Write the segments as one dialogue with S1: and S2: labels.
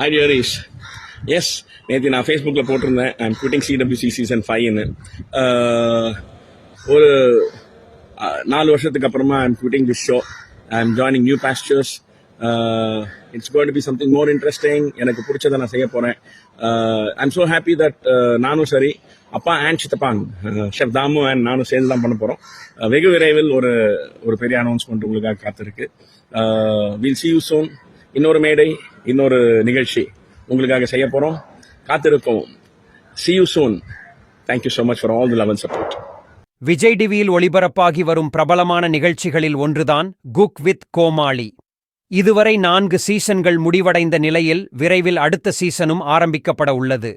S1: High டியரிஸ் S நேற்று நான் ஃபேஸ்புக்கில் போட்டிருந்தேன். ஐம் குவிட்டிங் சிடபிள்யூசி சீசன் ஃபைவ்னு ஒரு நாலு வருஷத்துக்கு அப்புறமா I'm quitting this show I'm joining new pastures it's going be something more interesting எனக்கு பிடிச்சதை நான் செய்ய போகிறேன் ஐம் ஸோ ஹாப்பி தட் நானும் சரி அப்பா அண்ட் சித்தப்பாங் ஷெஃப் தாமு அண்ட் நானும் சேர்ந்து தான் பண்ண போகிறோம் வெகு விரைவில் ஒரு ஒரு பெரிய அனௌன்ஸ்மெண்ட் உங்களுக்காக காத்திருக்கு. வில் சி யூ சோன் இன்னொரு மேடை இன்னொரு நிகழ்ச்சி உங்களுக்காக செய்ய போகிறோம் காத்திருக்கோம் see you soon thank you so much for all the love and support
S2: Vijay டிவியில் ஒளிபரப்பாகி வரும் பிரபலமான நிகழ்ச்சிகளில் ஒன்றுதான் குக் வித் கோமாளி. இதுவரை நான்கு சீசன்கள் முடிவடைந்த நிலையில் விரைவில் அடுத்த சீசனும் ஆரம்பிக்கப்பட உள்ளது.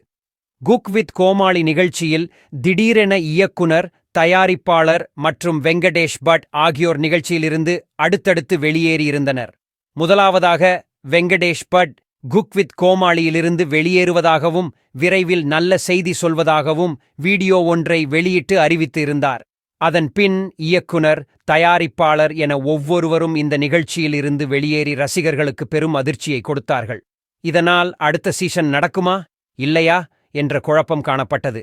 S2: குக் வித் கோமாளி நிகழ்ச்சியில் திடீரென இயக்குனர் தயாரிப்பாளர் மற்றும் வெங்கடேஷ் பட் ஆகியோர் நிகழ்ச்சியிலிருந்து அடுத்தடுத்து வெளியேறியிருந்தனர். முதலாவதாக வெங்கடேஷ் பட் குக் வித் கோமாளியிலிருந்து வெளியேறுவதாகவும் விரைவில் நல்ல செய்தி சொல்வதாகவும் வீடியோ ஒன்றை வெளியிட்டு அறிவித்து இருந்தார் அதன் பின் இயக்குனர் தயாரிப்பாளர் என ஒவ்வொருவரும் இந்த நிகழ்ச்சியில் இருந்து வெளியேறி ரசிகர்களுக்கு பெரும் அதிர்ச்சியை கொடுத்தார்கள். இதனால் அடுத்த சீசன் நடக்குமா? இல்லையா? என்ற குழப்பம் காணப்பட்டது.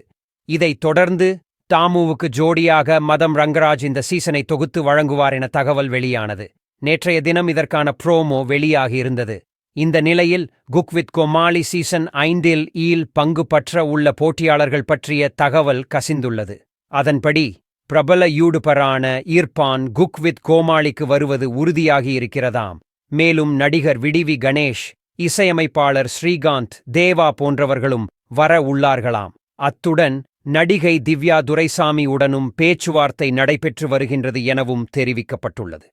S2: இதைத் தொடர்ந்து தாமுவுக்கு ஜோடியாக மதம் ரங்கராஜ் இந்த சீசனை தொகுத்து வழங்குவார் என தகவல் வெளியானது. நேற்றைய தினம் இதற்கான ப்ரோமோ வெளியாகியிருந்தது. இந்த நிலையில் குக் வித் கோமாளி சீசன் ஐந்தில் ஈல் பங்கு பற்ற உள்ள போட்டியாளர்கள் பற்றிய தகவல் கசிந்துள்ளது. அதன்படி பிரபல யூடுபரான ஈர்பான் குக் வித் கோமாளிக்கு வருவது உறுதியாகியிருக்கிறதாம். மேலும் நடிகர் விடிவி கணேஷ் இசையமைப்பாளர் ஸ்ரீகாந்த் தேவா போன்றவர்களும் வர உள்ளார்களாம். அத்துடன் நடிகை திவ்யா துரைசாமியுடனும் பேச்சுவார்த்தை நடைபெற்று வருகின்றது எனவும் தெரிவிக்கப்பட்டுள்ளது.